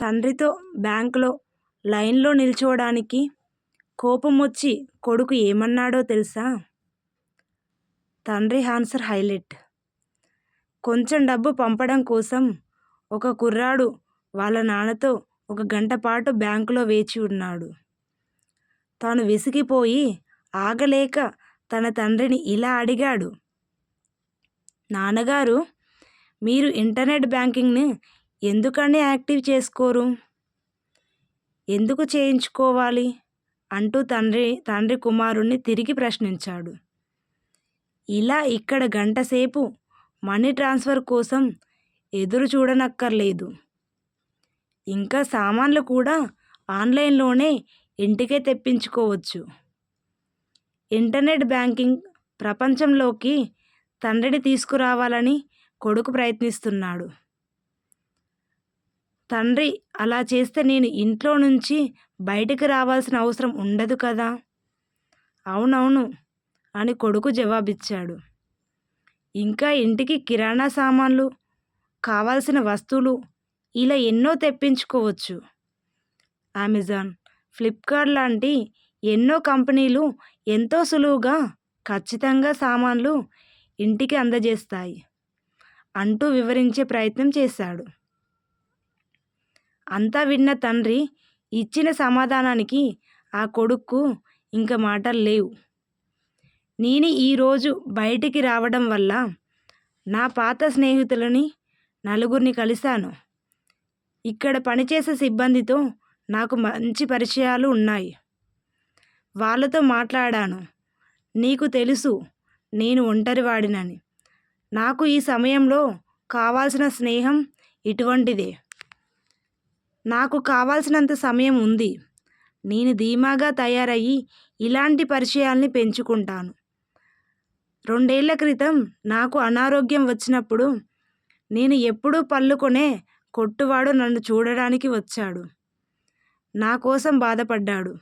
తండ్రితో బ్యాంకులో లైన్లో నిల్చోవడానికి కోపం వచ్చి కొడుకు ఏమన్నాడో తెలుసా? తండ్రి ఆన్సర్ హైలైట్. కొంచెం డబ్బు పంపడం కోసం ఒక కుర్రాడు వాళ్ళ నాన్నతో ఒక గంట పాటు బ్యాంకులో వేచి ఉన్నాడు. తాను విసిగిపోయి ఆగలేక తన తండ్రిని ఇలా అడిగాడు. నాన్నగారు మీరు ఇంటర్నెట్ బ్యాంకింగ్ని ఎందుకని యాక్టివ్ చేసుకోరు? ఎందుకు చేయించుకోవాలి? అంటూ తండ్రి తండ్రి కుమారుణ్ణి తిరిగి ప్రశ్నించాడు. ఇలా ఇక్కడ గంటసేపు మనీ ట్రాన్స్ఫర్ కోసం ఎదురు చూడనక్కర్లేదు. ఇంకా సామాన్లు కూడా ఆన్లైన్లోనే ఇంటికే తెప్పించుకోవచ్చు. ఇంటర్నెట్ బ్యాంకింగ్ ప్రపంచంలోకి తండ్రిని తీసుకురావాలని కొడుకు ప్రయత్నిస్తున్నాడు. తండ్రి అలా చేస్తే నేను ఇంట్లో నుంచి బయటికి రావాల్సిన అవసరం ఉండదు కదా? అవునవును అని కొడుకు జవాబిచ్చాడు. ఇంకా ఇంటికి కిరాణా సామాన్లు కావాల్సిన వస్తువులు ఇలా ఎన్నో తెప్పించుకోవచ్చు. అమెజాన్ ఫ్లిప్కార్ట్ లాంటి ఎన్నో కంపెనీలు ఎంతో సులువుగా ఖచ్చితంగా సామాన్లు ఇంటికి అందజేస్తాయి అంటూ వివరించే ప్రయత్నం చేశాడు. అంతా విన్న తండ్రి ఇచ్చిన సమాధానానికి ఆ కొడుక్కు ఇంకా మాటలు లేవు. నేను ఈరోజు బయటికి రావడం వల్ల నా పాత స్నేహితులని నలుగురిని కలిశాను. ఇక్కడ పనిచేసే సిబ్బందితో నాకు మంచి పరిచయాలు ఉన్నాయి. వాళ్ళతో మాట్లాడాను. నీకు తెలుసు నేను ఒంటరివాడినని. నాకు ఈ సమయంలో కావాల్సిన స్నేహం ఇటువంటిదే. నాకు కావాల్సినంత సమయం ఉంది. నేను ధీమాగా తయారయ్యి ఇలాంటి పరిచయాల్ని పెంచుకుంటాను. రెండేళ్ళ క్రితం నాకు అనారోగ్యం వచ్చినప్పుడు నేను ఎప్పుడూ పళ్ళుకొనే కొట్టువాడు నన్ను చూడడానికి వచ్చాడు. నా కోసం బాధపడ్డాడు.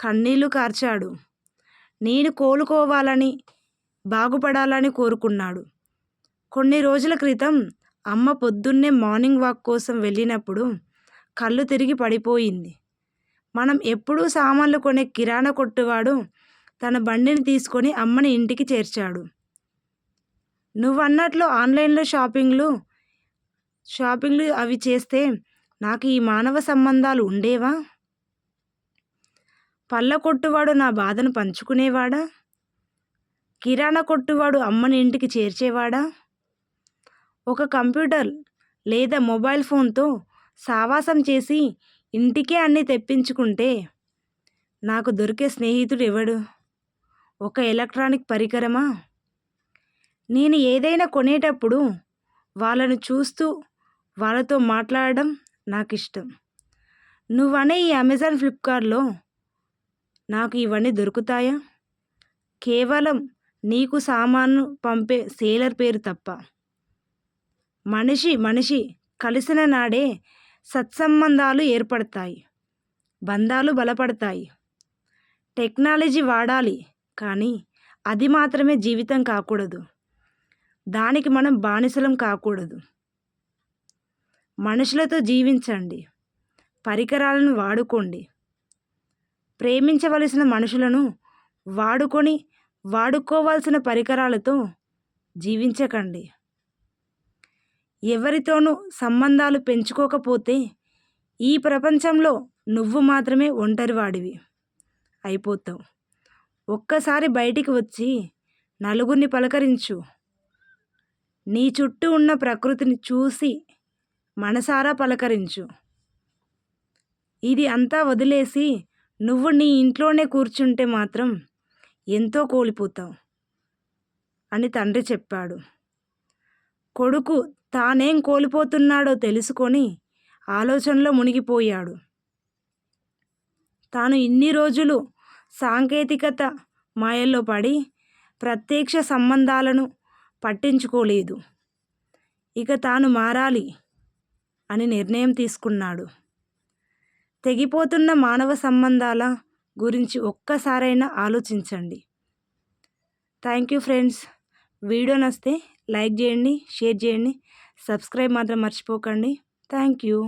కన్నీళ్ళు కార్చాడు. నేను కోలుకోవాలని బాగుపడాలని కోరుకున్నాడు. కొన్ని రోజుల క్రితం అమ్మ పొద్దున్నే మార్నింగ్ వాక్ కోసం వెళ్ళినప్పుడు కళ్ళు తిరిగి పడిపోయింది. మనం ఎప్పుడూ సామాన్లు కొనే కిరాణా కొట్టువాడు తన బండిని తీసుకొని అమ్మని ఇంటికి చేర్చాడు. నువ్వు అన్నట్లు ఆన్లైన్లో షాపింగ్లు షాపింగ్లు అవి చేస్తే నాకు ఈ మానవ సంబంధాలు ఉండేవా? పళ్ళ కొట్టువాడు నా బాధను పంచుకునేవాడా? కిరాణా కొట్టువాడు అమ్మని ఇంటికి చేర్చేవాడా? ఒక కంప్యూటర్ లేదా మొబైల్ ఫోన్తో సావాసం చేసి ఇంటికే అన్నీ తెప్పించుకుంటే నాకు దొరికే స్నేహితుడు ఎవడు? ఒక ఎలక్ట్రానిక్ పరికరమా? నేను ఏదైనా కొనేటప్పుడు వాళ్ళను చూస్తూ వాళ్ళతో మాట్లాడడం నాకు ఇష్టం నువ్వనే ఈ అమెజాన్ ఫ్లిప్కార్ట్లో నాకు ఇవన్నీ దొరుకుతాయా? కేవలం నీకు సామాను పంపే సేలర్ పేరు తప్ప. మనిషి మనిషి కలిసిన నాడే సత్సంబంధాలు ఏర్పడతాయి బంధాలు బలపడతాయి. టెక్నాలజీ వాడాలి కానీ అది మాత్రమే జీవితం కాకూడదు. దానికి మనం బానిసలం కాకూడదు. మనుషులతో జీవించండి పరికరాలను వాడుకోండి. ప్రేమించవలసిన మనుషులను వాడుకొని వాడుకోవాల్సిన పరికరాలతో జీవించకండి. ఎవరితోనూ సంబంధాలు పెంచుకోకపోతే ఈ ప్రపంచంలో నువ్వు మాత్రమే ఒంటరివాడివి. అయిపోతావు. ఒక్కసారి బయటికి వచ్చి నలుగురిని పలకరించు. నీ చుట్టూ ఉన్న ప్రకృతిని చూసి మనసారా పలకరించు. ఇది అంతా వదిలేసి నువ్వు నీ ఇంట్లోనే కూర్చుంటే మాత్రం ఎంతో కోల్పోతావు. అని తండ్రి చెప్పాడు. కొడుకు తానేం కోల్పోతున్నాడో తెలుసుకొని ఆలోచనలో మునిగిపోయాడు. తాను ఇన్ని రోజులు సాంకేతికత మాయల్లో పడి ప్రత్యక్ష సంబంధాలను పట్టించుకోలేదు. ఇక తాను మారాలి అని నిర్ణయం తీసుకున్నాడు. తెగిపోతున్న మానవ సంబంధాల గురించి ఒక్కసారైనా ఆలోచించండి. Thank you friends. వీడియో నస్తే లైక్ చేయండి షేర్ చేయండి. సబ్స్క్రైబ్ మాత్రం మర్చిపోకండి. Thank you.